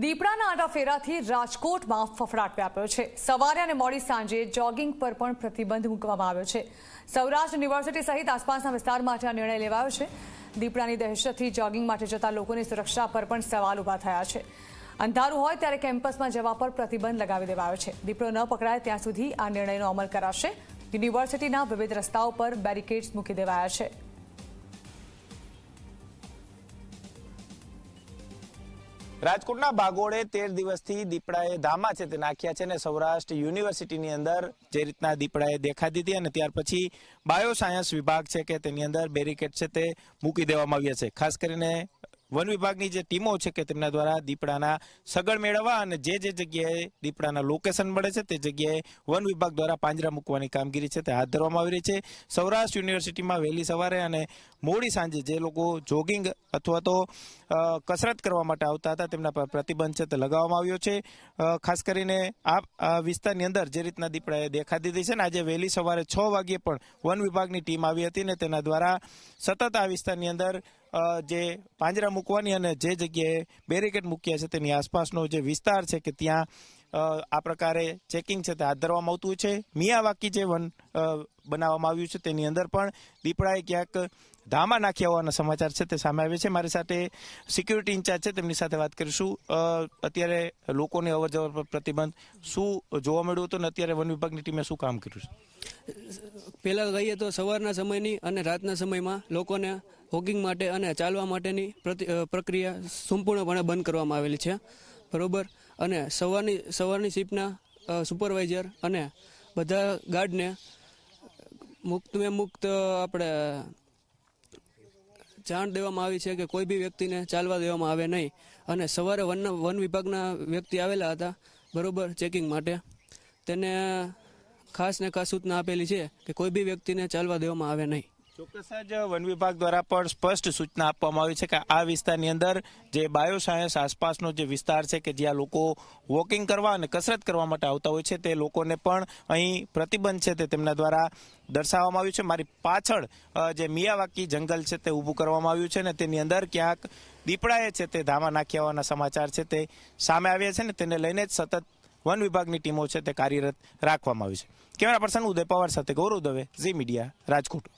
દીપડાના આંટાફેરાથી રાજકોટમાં ફફડાટ વ્યાપ્યો છે. સવારે અને મોડી સાંજે જોગિંગ પર પણ પ્રતિબંધ મૂકવામાં આવ્યો છે. સૌરાષ્ટ્ર યુનિવર્સિટી સહિત આસપાસના વિસ્તાર માટે આ નિર્ણય લેવાયો છે. દીપડાની દહેશતથી જોગિંગ માટે જતા લોકોની સુરક્ષા પર પણ સવાલ ઊભા થયા છે. અંધારું હોય ત્યારે કેમ્પસમાં જવા પર પ્રતિબંધ લગાવી દેવાયો છે. દીપડો ન પકડાય ત્યાં સુધી આ નિર્ણયનો અમલ કરાશે. યુનિવર્સિટીના વિવિધ રસ્તાઓ પર બેરિકેડ્સ મૂકી દેવાયા છે. રાજકોટના બાગોળે તેર દિવસથી દીપડાએ ધામા છે તે નાખ્યા છે અને સૌરાષ્ટ્ર યુનિવર્સિટીની અંદર જે રીતના દીપડાએ દેખા દીધી અને ત્યાર પછી બાયોસાયન્સ વિભાગ છે કે તેની અંદર બેરિકેડ છે તે મૂકી દેવામાં આવ્યા છે. ખાસ કરીને વન વિભાગની જે ટીમો છે કે તેમના દ્વારા દીપડાના સગળ મેળવવા અને જે જે જગ્યાએ દીપડાના લોકેશન મળે છે તે જગ્યાએ વન વિભાગ દ્વારા પાંજરા મૂકવાની કામગીરી છે તે હાથ ધરવામાં આવી રહી છે. સૌરાષ્ટ્ર યુનિવર્સિટીમાં વહેલી સવારે અને મોડી સાંજે જે લોકો જોગિંગ અથવા તો કસરત કરવા માટે આવતા હતા તેમના પર પ્રતિબંધ છે તે લગાવવામાં આવ્યો છે. ખાસ કરીને આ વિસ્તારની અંદર જે રીતના દીપડાએ દેખા દીધી છે ને આજે વહેલી સવારે છ વાગ્યે પણ વન વિભાગની ટીમ આવી હતી ને તેના દ્વારા સતત આ વિસ્તારની અંદર જે પાંજરા મૂકવાની અને જે જગ્યાએ બેરિકેડ મૂક્યા છે તેની આસપાસનો જે વિસ્તાર છે કે ત્યાં આ પ્રકારે ચેકિંગ છે તે હાથ ધરવામાં આવતું છે. મિયાવાકી જે વન બનાવવામાં આવ્યું છે તેની અંદર પણ દીપડાએ ક્યાંક ધામા નાખ્યા હોવાના સમાચાર છે તે સામે આવે છે. મારી સાથે સિક્યુરિટી ઇન્ચાર્જ છે, તેમની સાથે વાત કરીશું. અત્યારે લોકોની અવર જવર પર પ્રતિબંધ શું જોવા મળ્યું હતું અને અત્યારે વન વિભાગની ટીમે શું કામ કર્યું છે? પહેલાં કહીએ તો સવારના સમયની અને રાતના સમયમાં લોકોને વોકિંગ માટે અને ચાલવા માટેની પ્રક્રિયા સંપૂર્ણપણે બંધ કરવામાં આવેલી છે. બરોબર? અને સવારની સવારની શિફ્ટના સુપરવાઇઝર અને બધા ગાર્ડને મુક્ત મેં મુક્ત આપણે જાણ દેવામાં આવી છે કે કોઈ બી વ્યક્તિને ચાલવા દેવામાં આવે નહીં. અને સવારે વન વન વિભાગના વ્યક્તિ આવેલા હતા, બરોબર ચેકિંગ માટે. તેને ખાસ ને ખાસ સૂચના આપેલી છે કે કોઈ બી વ્યક્તિને ચાલવા દેવામાં આવે નહીં. ચોક્કસ જ વન વિભાગ દ્વારા પણ સ્પષ્ટ સૂચના આપવામાં આવી છે કે આ વિસ્તારની અંદર જે બાયોસાયન્સ આસપાસનો જે વિસ્તાર છે કે જ્યાં લોકો વોકિંગ કરવા અને કસરત કરવા માટે આવતા હોય છે, તે લોકોને પણ અહીં પ્રતિબંધ છે તે તેમના દ્વારા દર્શાવવામાં આવ્યું છે. મારી પાછળ જે મિયાવાકી જંગલ છે તે ઊભું કરવામાં આવ્યું છે ને તેની અંદર ક્યાંક દીપડાએ છે તે ધામા નાખ્યા હોવાના સમાચાર છે તે સામે આવ્યા છે ને તેને લઈને જ સતત વન વિભાગની ટીમો છે તે કાર્યરત રાખવામાં આવી છે. કેમેરા પર્સન ઉદય પવાર સાથે ગૌરવ દવે, ઝી મીડિયા, રાજકોટ.